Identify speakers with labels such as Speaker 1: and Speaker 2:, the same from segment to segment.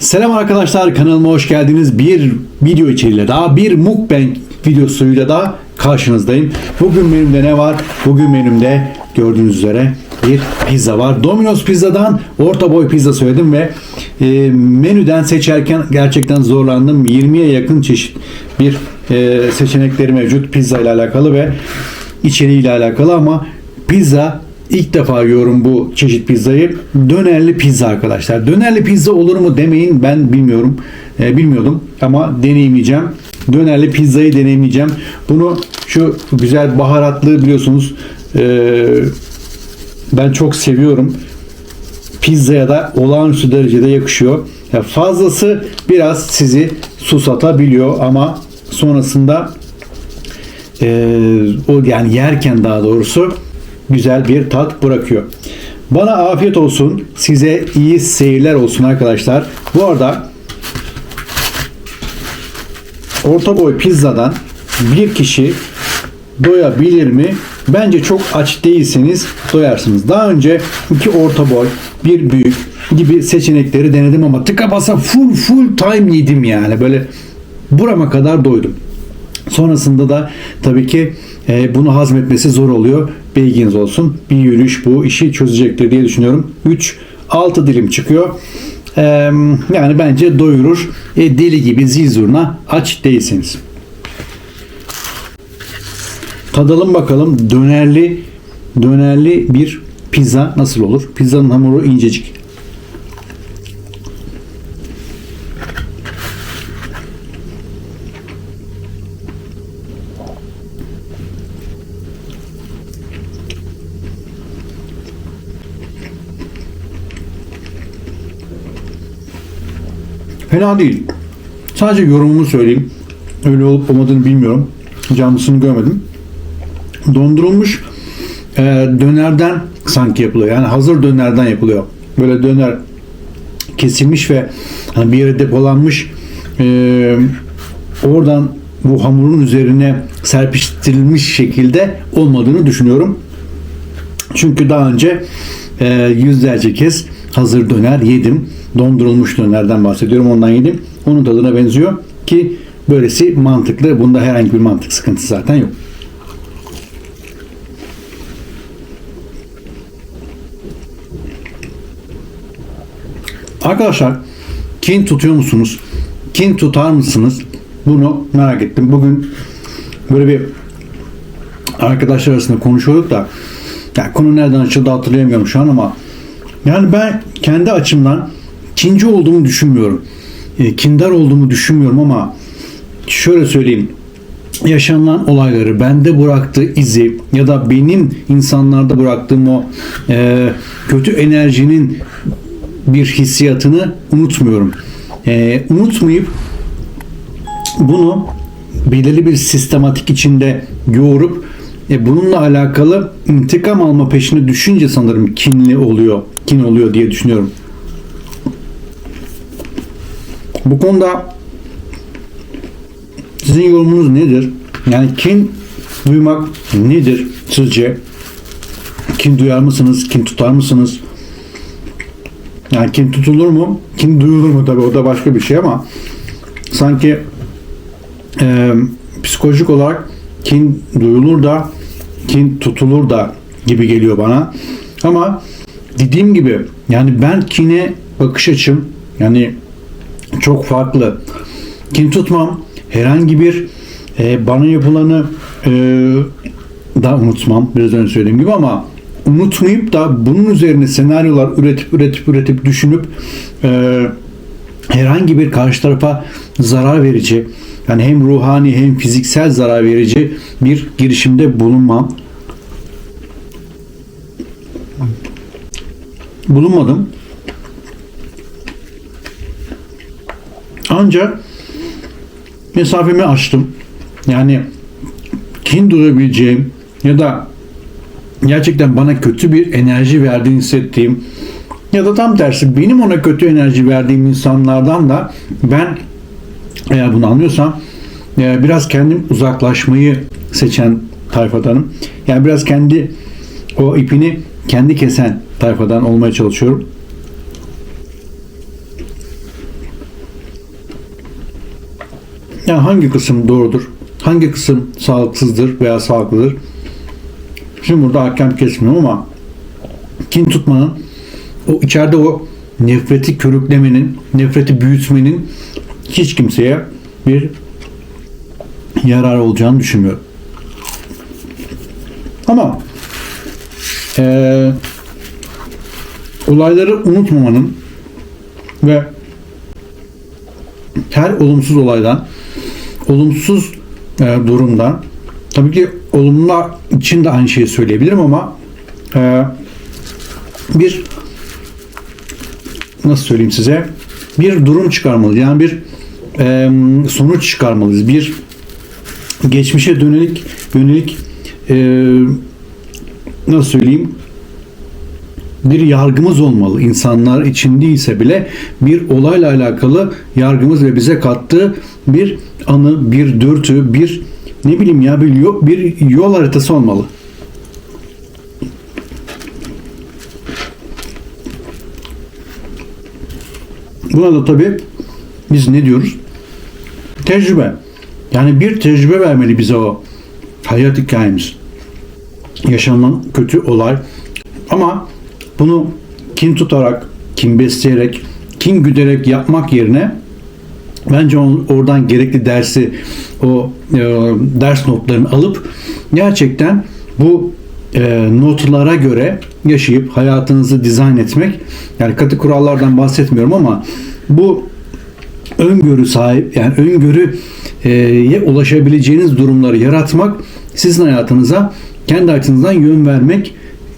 Speaker 1: Selam arkadaşlar kanalıma hoş geldiniz. Bir video içeriğiyle daha bir mukbang videosuyla da karşınızdayım. Bugün menümde ne var? Bugün menümde gördüğünüz üzere bir pizza var. Domino's Pizza'dan orta boy pizza söyledim ve e, menüden seçerken gerçekten zorlandım. 20'ye yakın çeşit bir e, seçenekleri mevcut pizza ile alakalı ve içeriği ile alakalı ama pizza İlk defa yiyorum bu çeşit pizzayı. Dönerli pizza arkadaşlar. Dönerli pizza olur mu demeyin ben bilmiyorum. Ee, bilmiyordum ama deneyimleyeceğim. Dönerli pizzayı deneyimleyeceğim. Bunu şu güzel baharatlı biliyorsunuz ee, ben çok seviyorum. Pizzaya da olağanüstü derecede yakışıyor. Ya fazlası biraz sizi susatabiliyor ama sonrasında ee, o yani yerken daha doğrusu güzel bir tat bırakıyor. Bana afiyet olsun. Size iyi seyirler olsun arkadaşlar. Bu arada orta boy pizzadan bir kişi doyabilir mi? Bence çok aç değilseniz doyarsınız. Daha önce iki orta boy, bir büyük gibi seçenekleri denedim ama tıka basa full full time yedim yani. Böyle burama kadar doydum. Sonrasında da tabii ki e, bunu hazmetmesi zor oluyor. Bilginiz olsun. Bir yürüyüş bu işi çözecektir diye düşünüyorum. 3 6 dilim çıkıyor. E, yani bence doyurur. E, deli gibi zil zurna aç değilseniz. Tadalım bakalım dönerli dönerli bir pizza nasıl olur? Pizzanın hamuru incecik. Fena değil. Sadece yorumumu söyleyeyim. Öyle olup olmadığını bilmiyorum. Canlısını görmedim. Dondurulmuş e, dönerden sanki yapılıyor. Yani hazır dönerden yapılıyor. Böyle döner kesilmiş ve hani bir yere depolanmış e, oradan bu hamurun üzerine serpiştirilmiş şekilde olmadığını düşünüyorum. Çünkü daha önce e, yüzlerce kez hazır döner yedim. Dondurulmuş dönerden bahsediyorum. Ondan yedim. Onun tadına benziyor ki böylesi mantıklı. Bunda herhangi bir mantık sıkıntısı zaten yok. Arkadaşlar kin tutuyor musunuz? Kin tutar mısınız? Bunu merak ettim. Bugün böyle bir arkadaşlar arasında konuşuyorduk da ya konu nereden açıldı hatırlayamıyorum şu an ama yani ben kendi açımdan kinci olduğumu düşünmüyorum. E, kindar olduğumu düşünmüyorum ama şöyle söyleyeyim. Yaşanılan olayları bende bıraktığı izi ya da benim insanlarda bıraktığım o e, kötü enerjinin bir hissiyatını unutmuyorum. E, unutmayıp bunu belirli bir sistematik içinde yoğurup e, bununla alakalı intikam alma peşine düşünce sanırım kinli oluyor, kin oluyor diye düşünüyorum. Bu konuda sizin yorumunuz nedir? Yani kin duymak nedir sizce? Kin duyar mısınız? Kin tutar mısınız? Yani kin tutulur mu? Kin duyulur mu? Tabii o da başka bir şey ama sanki e, psikolojik olarak kin duyulur da kin tutulur da gibi geliyor bana. Ama dediğim gibi yani ben kine bakış açım yani çok farklı. Kin tutmam. Herhangi bir e, bana yapılanı e, da unutmam. Biraz önce söylediğim gibi ama unutmayıp da bunun üzerine senaryolar üretip üretip üretip düşünüp e, herhangi bir karşı tarafa zarar verici yani hem ruhani hem fiziksel zarar verici bir girişimde bulunmam. Bulunmadım. Ancak mesafemi açtım. Yani kin duyabileceğim ya da gerçekten bana kötü bir enerji verdiğini hissettiğim ya da tam tersi benim ona kötü enerji verdiğim insanlardan da ben eğer bunu anlıyorsam e, biraz kendim uzaklaşmayı seçen tayfadanım. Yani biraz kendi o ipini kendi kesen tayfadan olmaya çalışıyorum. Yani hangi kısım doğrudur? Hangi kısım sağlıksızdır veya sağlıklıdır? Şimdi burada hakem kesmiyorum ama kin tutmanın o içeride o nefreti körüklemenin, nefreti büyütmenin hiç kimseye bir yarar olacağını düşünmüyorum. Ama eee, olayları unutmamanın ve her olumsuz olaydan, olumsuz e, durumdan, tabii ki olumlular için de aynı şeyi söyleyebilirim ama e, bir nasıl söyleyeyim size bir durum çıkarmalı yani bir e, sonuç çıkarmalıyız. Bir geçmişe dönelik yönelik e, nasıl söyleyeyim bir yargımız olmalı. İnsanlar için değilse bile bir olayla alakalı yargımız ve bize kattığı bir anı, bir dürtü, bir ne bileyim ya bir yol, bir yol haritası olmalı. Buna da tabii biz ne diyoruz? Tecrübe. Yani bir tecrübe vermeli bize o hayat hikayemiz. Yaşanan kötü olay. Ama bunu kin tutarak, kin besleyerek, kin güderek yapmak yerine bence on- oradan gerekli dersi, o e, ders notlarını alıp gerçekten bu e, notlara göre yaşayıp hayatınızı dizayn etmek, yani katı kurallardan bahsetmiyorum ama bu öngörü sahip yani öngörüye ulaşabileceğiniz durumları yaratmak sizin hayatınıza kendi hayatınızdan yön vermek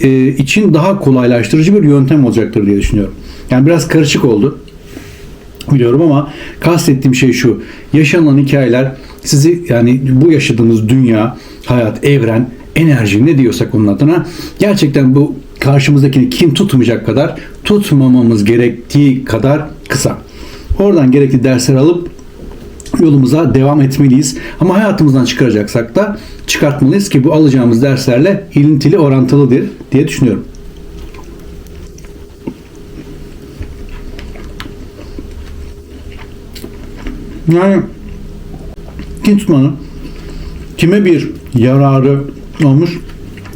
Speaker 1: e, için daha kolaylaştırıcı bir yöntem olacaktır diye düşünüyorum. Yani biraz karışık oldu biliyorum ama kastettiğim şey şu. Yaşanan hikayeler sizi yani bu yaşadığımız dünya, hayat, evren, enerji ne diyorsak onun adına gerçekten bu karşımızdakini kim tutmayacak kadar tutmamamız gerektiği kadar kısa. Oradan gerekli dersler alıp yolumuza devam etmeliyiz. Ama hayatımızdan çıkaracaksak da çıkartmalıyız ki bu alacağımız derslerle ilintili orantılıdır diye düşünüyorum. Yani kin tutmanın kime bir yararı olmuş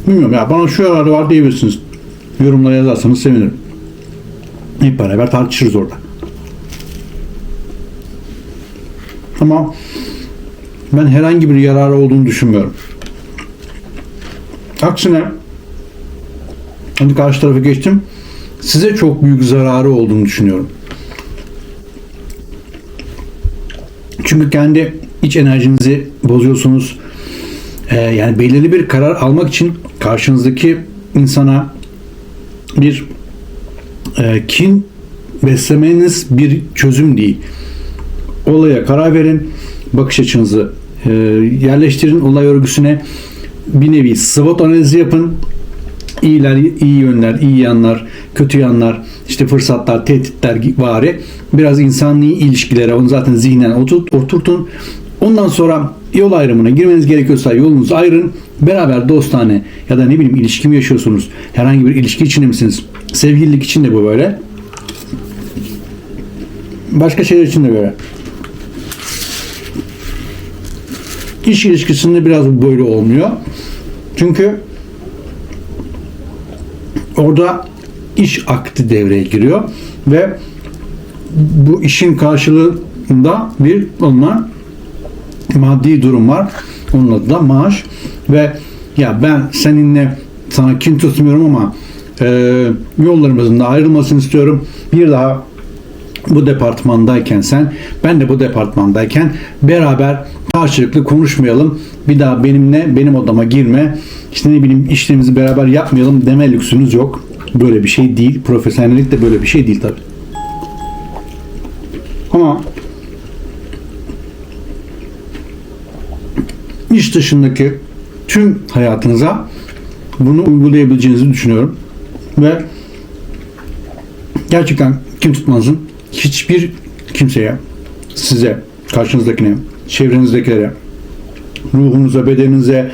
Speaker 1: bilmiyorum ya bana şu yararı var diyebilirsiniz. Yorumlara yazarsanız sevinirim. Hep beraber tartışırız orada. Ama ben herhangi bir yararı olduğunu düşünmüyorum. Aksine hadi karşı tarafa geçtim. Size çok büyük zararı olduğunu düşünüyorum. Çünkü kendi iç enerjinizi bozuyorsunuz. Ee, yani belirli bir karar almak için karşınızdaki insana bir e, kin beslemeniz bir çözüm değil. Olaya karar verin, bakış açınızı e, yerleştirin olay örgüsüne bir nevi SWOT analizi yapın. İyiler, iyi yönler, iyi yanlar, kötü yanlar, işte fırsatlar, tehditler vari biraz insani ilişkilere onu zaten zihnen oturt, oturtun. Ondan sonra yol ayrımına girmeniz gerekiyorsa yolunuzu ayırın. Beraber dostane ya da ne bileyim ilişki mi yaşıyorsunuz? Herhangi bir ilişki içinde misiniz? Sevgililik için de bu böyle. Başka şeyler için de böyle. İş ilişkisinde biraz böyle olmuyor. Çünkü orada iş akti devreye giriyor ve bu işin karşılığında bir alınan maddi durum var. Onun adı da maaş ve ya ben seninle sana kin tutmuyorum ama e, yollarımızın da ayrılmasını istiyorum. Bir daha bu departmandayken sen, ben de bu departmandayken beraber karşılıklı konuşmayalım. Bir daha benimle benim odama girme. İşte ne bileyim işlerimizi beraber yapmayalım deme lüksünüz yok. Böyle bir şey değil. Profesyonellik de böyle bir şey değil tabii. Ama iş dışındaki tüm hayatınıza bunu uygulayabileceğinizi düşünüyorum. Ve gerçekten kim tutmanızın hiçbir kimseye, size, karşınızdakine, çevrenizdekilere, ruhunuza, bedeninize,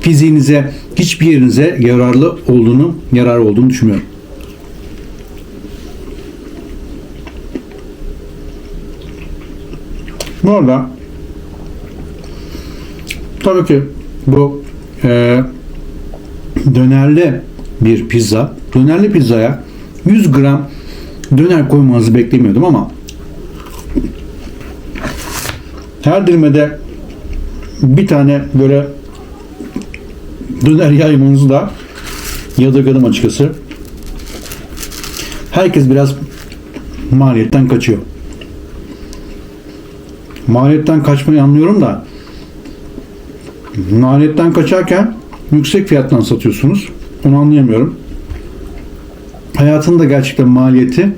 Speaker 1: fiziğinize, hiçbir yerinize yararlı olduğunu, yararı olduğunu düşünmüyorum. Bu arada tabii ki bu e, dönerli bir pizza. Dönerli pizzaya 100 gram döner koymanızı beklemiyordum ama her dilimede bir tane böyle döner yaymanızı da yadırgadım açıkçası. Herkes biraz maliyetten kaçıyor. Maliyetten kaçmayı anlıyorum da maliyetten kaçarken yüksek fiyattan satıyorsunuz. Onu anlayamıyorum. Hayatında gerçekten maliyeti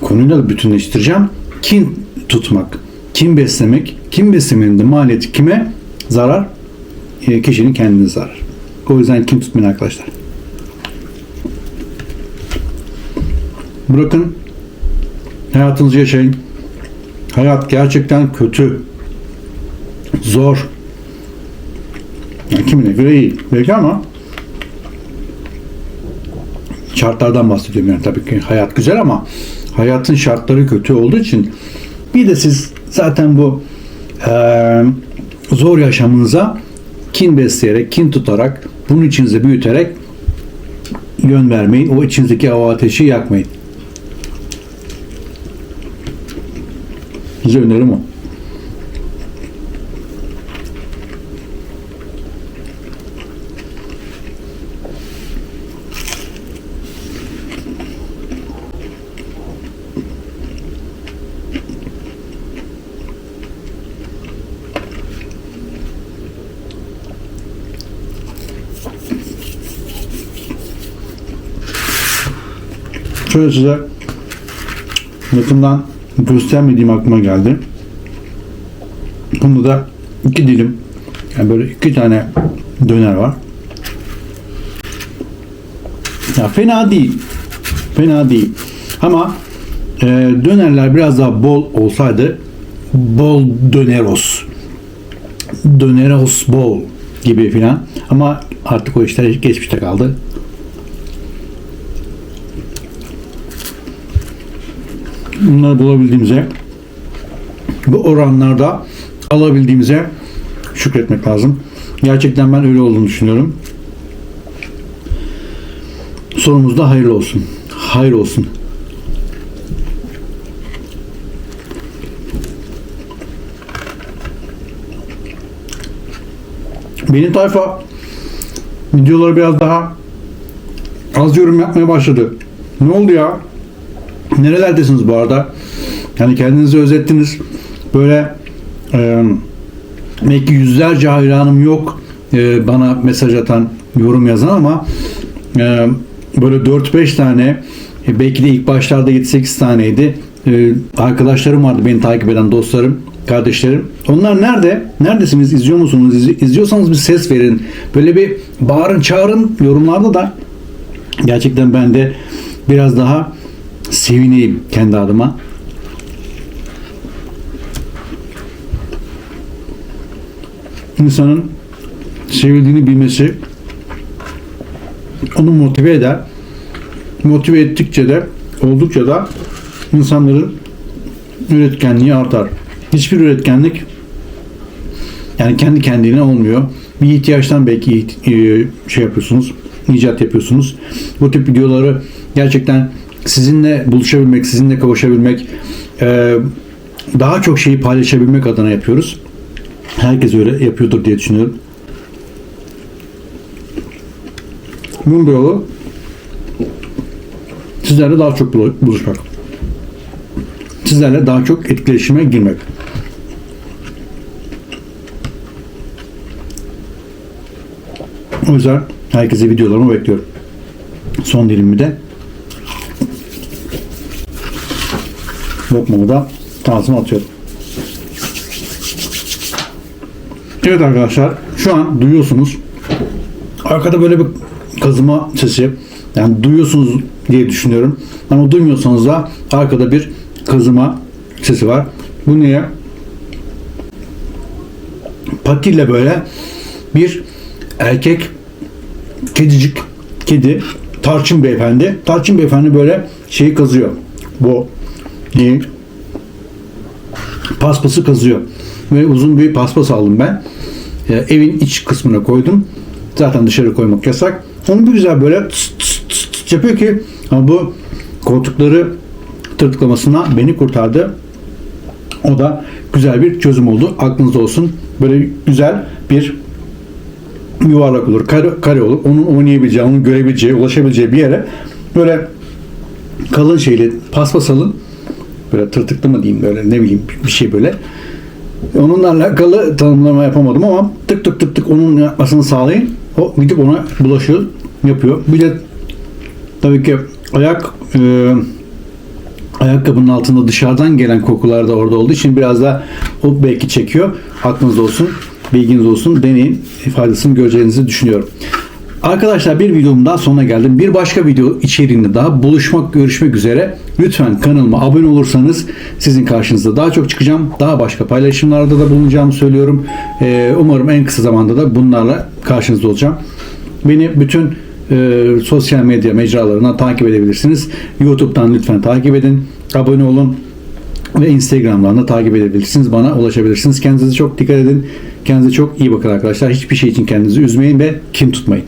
Speaker 1: konuyla bütünleştireceğim. Kin tutmak, kin beslemek, kin beslemenin de maliyeti kime zarar? E, kişinin kendine zarar. O yüzden kin tutmayın arkadaşlar. Bırakın hayatınızı yaşayın. Hayat gerçekten kötü. Zor. Yani kimine göre iyi. Belki ama şartlardan bahsediyorum yani tabii ki hayat güzel ama hayatın şartları kötü olduğu için bir de siz zaten bu eee, zor yaşamınıza kin besleyerek, kin tutarak, bunu içinize büyüterek yön vermeyin. O içinizdeki o ateşi yakmayın. Size önerim o. Şöyle size yakından göstermediğim aklıma geldi. Bunda da iki dilim yani böyle iki tane döner var. Ya fena değil. Fena değil. Ama e, dönerler biraz daha bol olsaydı bol döneros döneros bol gibi filan ama artık o işler geçmişte kaldı. Bunları bulabildiğimize bu oranlarda alabildiğimize şükretmek lazım. Gerçekten ben öyle olduğunu düşünüyorum. Sonumuz da hayırlı olsun. Hayır olsun. Benim tayfa videoları biraz daha az yorum yapmaya başladı. Ne oldu ya? Nerelerdesiniz bu arada? Yani kendinizi özettiniz. Böyle e, belki yüzlerce hayranım yok e, bana mesaj atan, yorum yazan ama e, böyle 4-5 tane e, belki de ilk başlarda 7-8 taneydi. E, arkadaşlarım vardı beni takip eden dostlarım, kardeşlerim. Onlar nerede? Neredesiniz? İzliyor musunuz? İzli- İzliyorsanız bir ses verin. Böyle bir bağırın, çağırın yorumlarda da gerçekten ben de biraz daha sevineyim kendi adıma. İnsanın sevildiğini bilmesi onu motive eder. Motive ettikçe de oldukça da insanların üretkenliği artar. Hiçbir üretkenlik yani kendi kendine olmuyor. Bir ihtiyaçtan belki e, şey yapıyorsunuz, icat yapıyorsunuz. Bu tip videoları gerçekten sizinle buluşabilmek, sizinle kavuşabilmek, e, daha çok şeyi paylaşabilmek adına yapıyoruz. Herkes öyle yapıyordur diye düşünüyorum. Bunun yolu sizlerle daha çok bulu- buluşmak. Sizlerle daha çok etkileşime girmek. O yüzden herkese videolarımı bekliyorum. Son dilimi de lokmamı da ağzıma atıyorum. Evet arkadaşlar şu an duyuyorsunuz. Arkada böyle bir kazıma sesi. Yani duyuyorsunuz diye düşünüyorum. Ama duymuyorsanız da arkada bir kazıma sesi var. Bu niye? Patiyle böyle bir erkek kedicik kedi Tarçın beyefendi. Tarçın beyefendi böyle şeyi kazıyor. Bu ne? Paspası kazıyor. Ve uzun bir paspas aldım ben. e, evin iç kısmına koydum. Zaten dışarı koymak yasak. Onu bir güzel böyle tıs tıs tıs tıs yapıyor ki ama bu koltukları tırtıklamasına beni kurtardı. O da güzel bir çözüm oldu. Aklınızda olsun. Böyle güzel bir yuvarlak olur, kare, kare olur. Onun oynayabileceği, onun görebileceği, ulaşabileceği bir yere böyle kalın şeyle paspas alın. Böyle tırtıklı mı diyeyim böyle ne bileyim bir şey böyle. Onunla alakalı tanımlama yapamadım ama tık tık tık tık onun yapmasını sağlayın. O gidip ona bulaşıyor, yapıyor. Bir de tabii ki ayak e, ayakkabının altında dışarıdan gelen kokular da orada olduğu için biraz da o belki çekiyor. Aklınızda olsun, bilginiz olsun. Deneyin, faydasını göreceğinizi düşünüyorum. Arkadaşlar bir videomun daha sonuna geldim. Bir başka video içeriğinde daha buluşmak, görüşmek üzere. Lütfen kanalıma abone olursanız sizin karşınızda daha çok çıkacağım. Daha başka paylaşımlarda da bulunacağımı söylüyorum. Ee, umarım en kısa zamanda da bunlarla karşınızda olacağım. Beni bütün e, sosyal medya mecralarından takip edebilirsiniz. YouTube'dan lütfen takip edin. Abone olun ve Instagram'dan da takip edebilirsiniz. Bana ulaşabilirsiniz. Kendinize çok dikkat edin. Kendinize çok iyi bakın arkadaşlar. Hiçbir şey için kendinizi üzmeyin ve kim tutmayın.